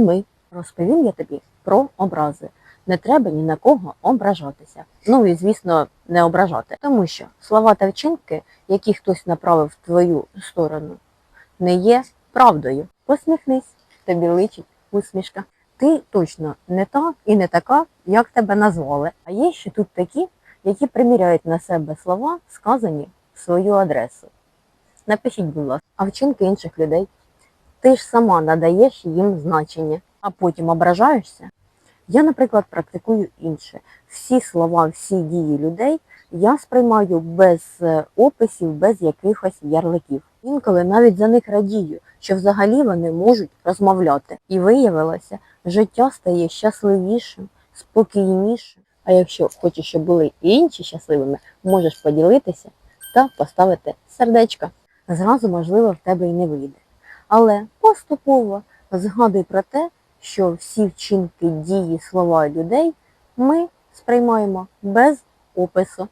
Ми розповім я тобі про образи. Не треба ні на кого ображатися. Ну і звісно, не ображати, тому що слова та вчинки, які хтось направив в твою сторону, не є правдою. Посміхнись, тобі личить усмішка. Ти точно не та і не така, як тебе назвали. А є ще тут такі, які приміряють на себе слова, сказані в свою адресу. Напишіть, будь ласка, а вчинки інших людей. Ти ж сама надаєш їм значення, а потім ображаєшся. Я, наприклад, практикую інше. Всі слова, всі дії людей я сприймаю без е, описів, без якихось ярликів. Інколи навіть за них радію, що взагалі вони можуть розмовляти. І виявилося, життя стає щасливішим, спокійнішим. А якщо хочеш, щоб були і інші щасливими, можеш поділитися та поставити сердечко. Зразу, можливо, в тебе і не вийде. Але поступово згадуй про те, що всі вчинки, дії, слова людей ми сприймаємо без опису.